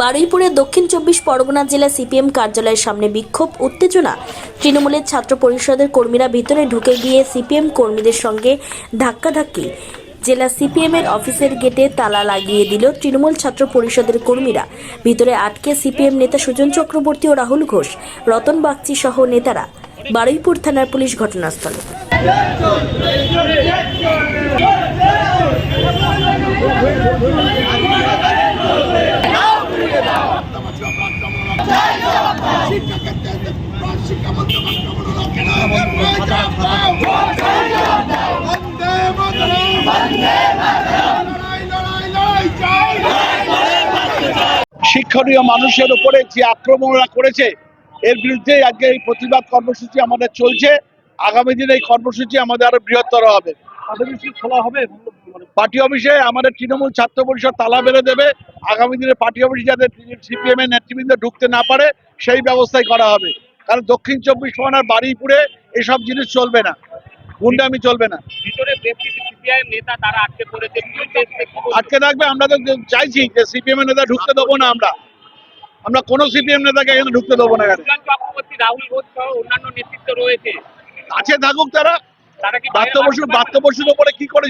বারুইপুরের দক্ষিণ চব্বিশ পরগনা জেলা সিপিএম কার্যালয়ের সামনে বিক্ষোভ, উত্তেজনা। তৃণমূলের ছাত্র পরিষদের কর্মীরা ভিতরে ঢুকে গিয়ে সিপিএম কর্মীদের সঙ্গে ধাক্কাধাক্কি। জেলা সিপিএম এর অফিসের গেটে তালা লাগিয়ে দিল তৃণমূল ছাত্র পরিষদের কর্মীরা। ভিতরে আটকে সিপিএম নেতা সুজন চক্রবর্তী ও রাহুল ঘোষ, রতন বাগচি সহ নেতারা। বারুইপুর থানার পুলিশ ঘটনাস্থলে। শিক্ষণীয় মানুষের উপরে যে আক্রমণরা করেছে এর বিরুদ্ধে আজকে এই প্রতিবাদ কর্মসূচি আমাদের চলছে। আগামী দিনে এই কর্মসূচি আমাদের আরও বৃহত্তর হবে। খোলা হবে? পার্টি অফিসে আমাদের তৃণমূল ছাত্র পরিষদ তালা বেড়ে দেবে। আগামী দিনে পার্টি অফিসে যাতে সিপিএম এর নেতৃবৃন্দ ঢুকতে না পারে সেই ব্যবস্থাই করা হবে। কারণ দক্ষিণ চব্বিশ পরগনার বারুইপুরে এসব জিনিস চলবে না। গুন্ডামি চলবে না। ভিতরে নেতা তারা আটকে পড়েছে থাকবে আমরা তো চাইছি যে সিপিএম এর নেতা ঢুকতে দেবো না আমরা। আমরা কোনো সিপিএম নেতাকে এখানে ঢুকতে দেবো না চক্রবর্তী রাহুল ঘোষ সহ অন্যান্য নেতৃত্ব রয়েছে। আছে থাকুক তারা। বসুর বার্ত বসুর উপরে কি করে